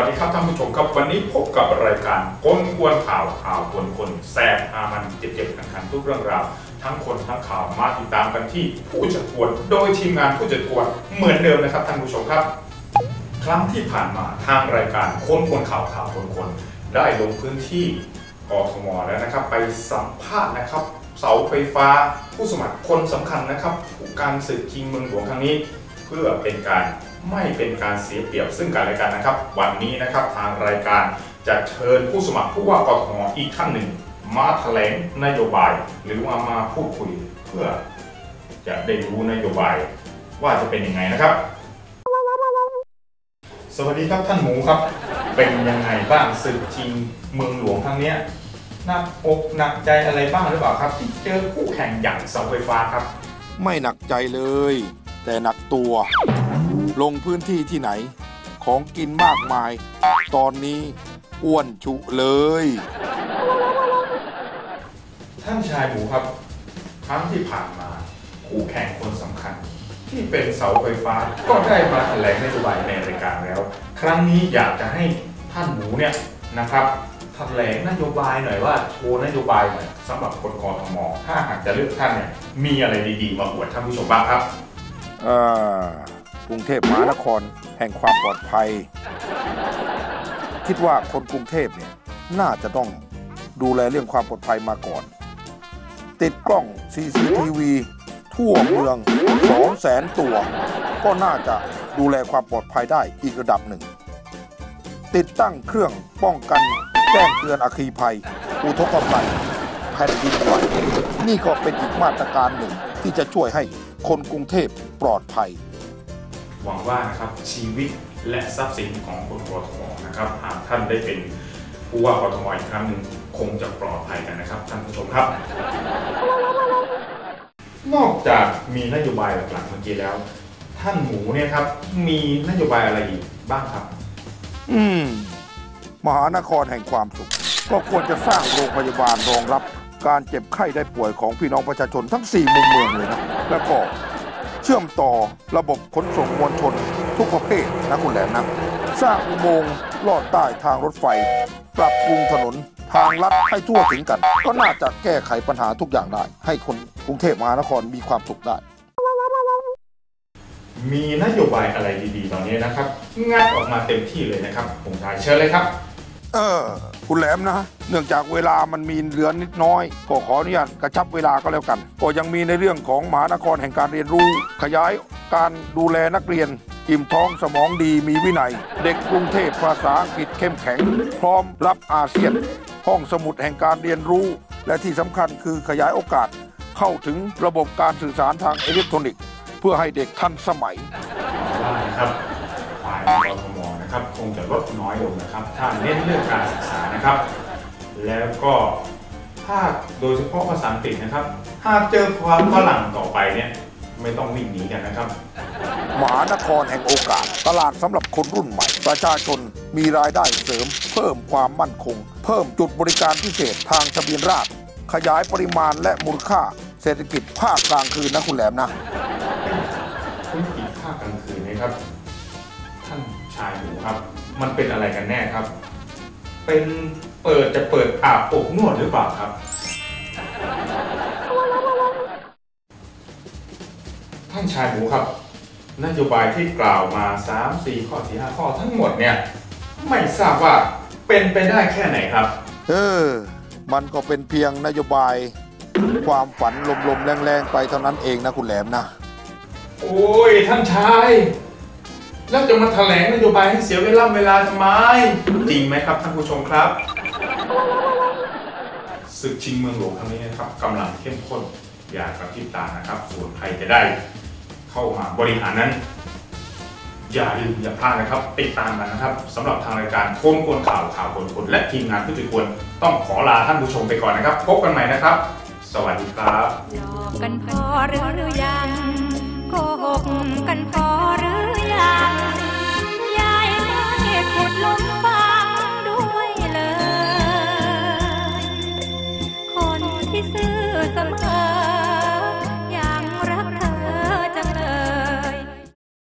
วัสดีครับท่านผู้ชมครับวันนี้พบกับรายการคนกวนข่าวข่าวคนคนแซ่บอามันเจ็บๆขันๆทุกเรื่องราว ทั้งคนทั้งข่าวมาติดตามกันที่ผู้จัดกวนโดยทีมงานผู้จัดกวนเหมือนเดิมนะครับท่านผู้ชมครับ ครั้งที่ผ่านมาทางรายการคนกวนข่าวข่าวคนคนได้ลงพื้นที่กทมแล้วนะครับ ไปสัมภาษณ์นะครับ เสาไฟฟ้าผู้สมัครคนสำคัญนะครับ การศึกชิงเมืองหลวงครั้งนี้ เพื่อเป็นการไม่เป็นการเสียเปรียบซึ่งกันและกันนะครับ วันนี้นะครับทางรายการจะเชิญผู้สมัครผู้ว่ากทมอีกท่านหนึ่ง มาแถลงนโยบาย หรือว่ามาพูดคุยเพื่อจะได้รู้นโยบายว่าจะเป็นยังไงนะครับ สวัสดีครับท่านหมูครับ เป็นยังไงบ้างศึกชิงเมืองหลวงครั้งเนี้ยหนักอกหนักใจอะไรบ้างหรือเปล่าครับ ที่เจอคู่แข่งอย่างเสาไฟฟ้าครับ ไม่หนักใจเลย แต่หนักตัว ลงพื้นที่ที่ไหน ของกินมากมาย ตอนนี้อ้วนฉุเลย ท่านชายหมูครับ ครั้งที่ผ่านมาคู่แข่งคนสำคัญ ที่เป็นเสาไฟฟ้าก็ได้มาแถลงนโยบายในรายการแล้ว ครั้งนี้อยากจะให้ท่านหมูเนี่ยนะครับแถลงนโยบายหน่อยว่าโชว์นโยบายหน่อยสำหรับคนกรทมถ้าหากจะเลือกท่านเนี่ยมีอะไรดีๆ มาอวดท่านผู้ชมบ้างครับ กรุงเทพมหานครแห่งความปลอดภัย คิดว่าคนกรุงเทพเนี่ยน่าจะต้องดูแลเรื่องความปลอดภัยมาก่อน ติดกล้อง CCTV ทั่วเมือง2แสนตัว ก็น่าจะดูแลความปลอดภัยได้อีกระดับหนึ่ง ติดตั้งเครื่องป้องกันแจ้งเตือนอคีภัย อุทกภัยแผ่นดินไหวนี่ก็เป็นอีกมาตรการหนึ่งที่จะช่วยให้ คนกรุงเทพปลอดภัย หวังว่านะครับชีวิตและทรัพย์สินของคนกทมนะครับหากท่านได้เป็นผู้ว่ากทมอีกครั้งหนึ่งคงจะปลอดภัยกันนะครับท่านผู้ชมครับ นอกจากมีนโยบายหลักๆเมื่อกี้แล้ว ท่านหมูเนี่ยครับมีนโยบายอะไรอีกบ้างครับ อืมมหานครแห่งความสุข ก็ควรจะสร้างโรงพยาบาลรองรับ การเจ็บไข้ได้ป่วยของพี่น้องประชาชนทั้ง 4 มุมเมืองเลยนะ แล้วก็เชื่อมต่อระบบขนส่งมวลชนทุกประเภทนะคุณแหลมนะ สร้างอุโมงค์ลอดใต้ทางรถไฟ ปรับปรุงถนนทางลัดให้ทั่วถึงกัน ก็น่าจะแก้ไขปัญหาทุกอย่างได้ ให้คนกรุงเทพมหานครมีความสุขได้ มีนโยบายอะไรดีๆ ตอนนี้นะครับงัดออกมาเต็มที่เลยนะครับผมชายเชิญเลยครับ เออ คุณแหลมนะ เนื่องจากเวลามันมีเหลือนิดน้อย ก็ขออนุญาตกระชับเวลาก็แล้วกัน ก็ยังมีในเรื่องของมหานครแห่งการเรียนรู้ ขยายการดูแลนักเรียน อิ่มท้องสมองดีมีวินัย เด็กกรุงเทพภาษาอังกฤษเข้มแข็ง พร้อมรับอาเซียน ห้องสมุดแห่งการเรียนรู้ และที่สำคัญคือขยายโอกาส เข้าถึงระบบการสื่อสารทางอิเล็กทรอนิกส์ เพื่อให้เด็กทันสมัยว่ครับฝ่ายกทม นะครับคงจะลดน้อยลงนะครับ ถ้าเน้นเรื่องการศึกษานะครับ แล้วก็ถ้าโดยเฉพาะภาษาอังกฤษนะครับหากเจอความฝรั่งต่อไปเนี่ยไม่ต้องวิ่งหนีกันนะครับ มหานครแห่งโอกาส ตลาดสำหรับคนรุ่นใหม่ ประชาชนมีรายได้เสริม เพิ่มความมั่นคง เพิ่มจุดบริการพิเศษทางทะเบียนราษฎร์ขยายปริมาณและมูลค่า เศรษฐกิจภาคกลางคืนนะคุณแหลมนะธุรกิจภาคกลางคืนนะครับท่าน ชายหมูครับ มันเป็นอะไรกันแน่ครับ เป็นเปิดจะเปิดอาบอบนวดหรือเปล่าครับ ท่านชายหมูครับ นโยบายที่กล่าวมา 3 4 ข้อ 4 5 ข้อทั้งหมดเนี่ย ไม่ทราบว่าเป็นไปได้แค่ไหนครับ เออ มันก็เป็นเพียงนโยบายความฝันลมๆแรงๆ ไปเท่านั้นเองนะคุณแหลมนะ โอ้ย ท่านชาย แล้วจะมาแถลงนโยบายให้เสียเวลาเวลาทำไม จริงไหมครับท่านผู้ชมครับศึกชิงเมืองหลวงครั้งนี้นะครับกำลังเข้มข้นอย่ากระพริบตานะครับ ส่วนใครจะได้เข้ามาบริหารนั้น อย่าลืมอย่าพลาดนะครับ ติดตามกันนะครับสำหรับทางรายการโค้งกวนข่าวข่าวคนคนและทีมงานผู้จัดกวนต้องขอลาท่านผู้ชมไปก่อนนะครับ พบกันใหม่นะครับ สวัสดีครับหลอกกันพอหรือยังโกหกกันพอ